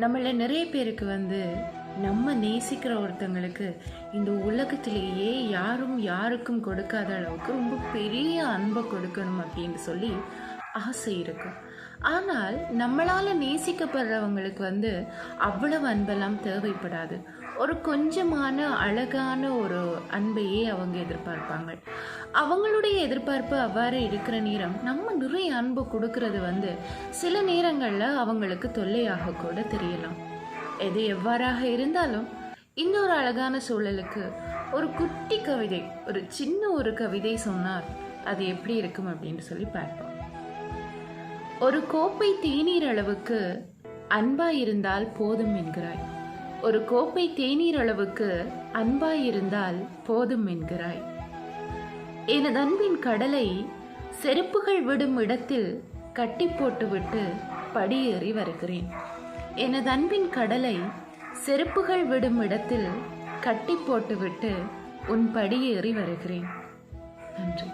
நம்மள நிறைய பேருக்கு வந்து நம்ம நேசிக்கிற ஒருத்தங்களுக்கு இந்த உலகத்திலேயே யாரும் யாருக்கும் கொடுக்காத அளவுக்கு ரொம்ப பெரிய அன்பை கொடுக்கணும் அப்படின்னு சொல்லி ஆசை இருக்கும். ஆனால் நம்மளால் நேசிக்கப்படுறவங்களுக்கு வந்து அவ்வளவு அன்பெல்லாம் தேவைப்படாது. ஒரு கொஞ்சமான அழகான ஒரு அன்பையே அவங்க எதிர்பார்ப்பாங்க. அவங்களுடைய எதிர்பார்ப்பு அவ்வாறு இருக்கிற நேரம் நம்ம நிறைய அன்பு கொடுக்கறது வந்து சில நேரங்களில் அவங்களுக்கு தொல்லையாக கூட தெரியலாம். எது எவ்வாறாக இருந்தாலும் இன்னொரு அழகான சூழலுக்கு ஒரு குட்டி கவிதை ஒரு சின்ன ஒரு கவிதை சொன்னார் அது எப்படி இருக்கும் அப்படின்னு சொல்லி பார்ப்போம். ஒரு கோப்பை தேநீர் அளவுக்கு அன்பாயிருந்தால் போதும் என்கிறாய். ஒரு கோப்பை தேநீர் அளவுக்கு அன்பாயிருந்தால் போதும் என்கிறாய். எனது அன்பின் கடலை செருப்புகள் விடும் இடத்தில் கட்டி போட்டுவிட்டு படியேறி வருகிறேன். எனது அன்பின் கடலை செருப்புகள் விடும் இடத்தில் கட்டி போட்டுவிட்டு உன் படியேறி வருகிறேன். நன்றி.